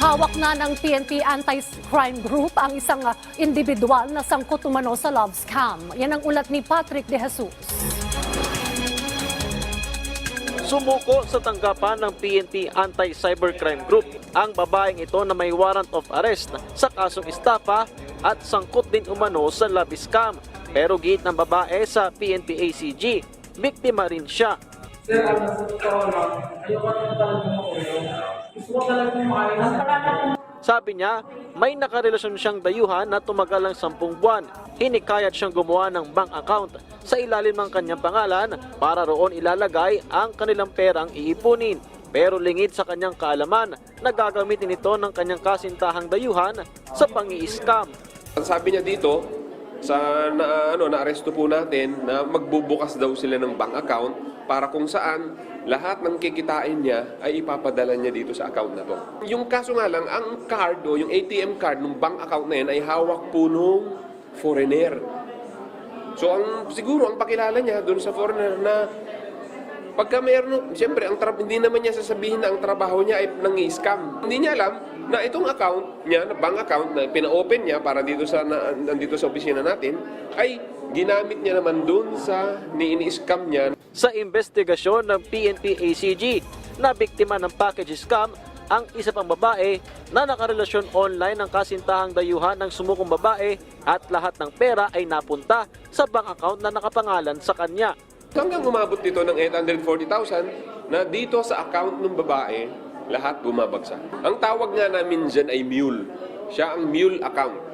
Hawak na ng PNP Anti-Crime Group ang isang ah, individual na sangkot umano sa love scam. Yan ang ulat ni Patrick De Jesus. Sumuko sa tanggapan ng PNP Anti-Cybercrime Group ang babaeng ito na may warrant of arrest sa kasong estafa at sangkot din umano sa love scam. Pero gate ng babae sa PNP ACG, biktima rin siya. Sir, ano sa totoo lang, ayoko na talaga makulong. Gusto ko talaga makain. Sabi niya, may nakarelasyon siyang dayuhan na tumagal ng sampung buwan. Hinikayat siyang gumawa ng bank account sa ilalim ng kanyang pangalan para roon ilalagay ang kanilang perang iipunin. Pero lingid sa kanyang kaalaman na gagamitin ito ng kanyang kasintahang dayuhan sa pangi-scam. Ang sabi niya dito, sa na, ano, na-aresto po natin na magbubukas daw sila ng bank account para kung saan lahat ng kikitain niya ay ipapadala niya dito sa account na to. Yung kaso nga lang, ang card o yung ATM card ng bank account na yan ay hawak po nung foreigner. So ang siguro ang pakilala niya doon sa foreigner na pagka mayroon, siyempre, ang hindi naman niya sasabihin na ang trabaho niya ay nang-scam. Hindi niya alam na itong account niya, bank account na pina-open niya para dito sa na, nandito sa opisina natin, ay ginamit niya naman doon sa ni-scam niya Sa investigasyon ng PNP ACG na biktima ng package scam ang isa pang babae na nakarelasyon online ng kasintahang dayuhan ng sumukong babae at lahat ng pera ay napunta sa bank account na nakapangalan sa kanya. Hanggang umabot dito ng 840,000 na dito sa account ng babae, lahat bumabagsak. Ang tawag nga namin dyan ay mule. Siya ang mule account.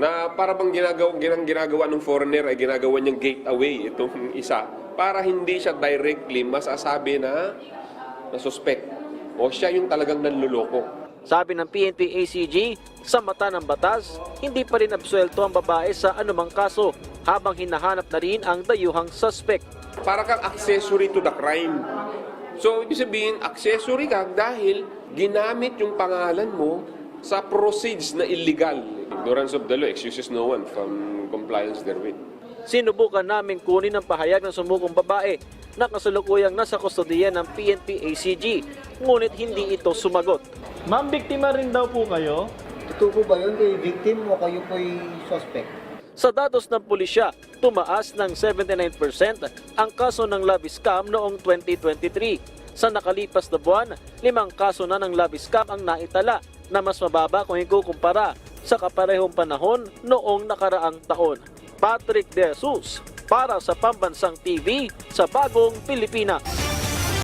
Na para bang ginagawa, ginang ginagawa ng foreigner ay ginagawa niyang gateway itong isa para hindi siya directly masasabi na na suspect o siya yung talagang nanluloko. Sabi ng PNP ACG, sa mata ng batas, hindi pa rin absuelto ang babae sa anumang kaso habang hinahanap na rin ang dayuhang suspect. para kang accessory to the crime. So, ibig sabihin, accessory ka dahil ginamit yung pangalan mo sa proceeds na illegal. Ignorance of the law excuses no one from compliance therewith. Sinubukan namin kunin ang pahayag ng sumukong babae na kasalukuyang nasa kustodiya ng PNP ACG, ngunit hindi ito sumagot. Ma'am, biktima rin daw po kayo? Totoo po ba yun kay victim o kayo po'y suspect? Sa datos ng pulisya, tumaas ng 79% ang kaso ng love scam noong 2023. Sa nakalipas na buwan, limang kaso na ng love scam ang naitala na mas mababa kung ikukumpara sa kaparehong panahon noong nakaraang taon. Patrick De Jesus para sa Pambansang TV sa Bagong Pilipinas.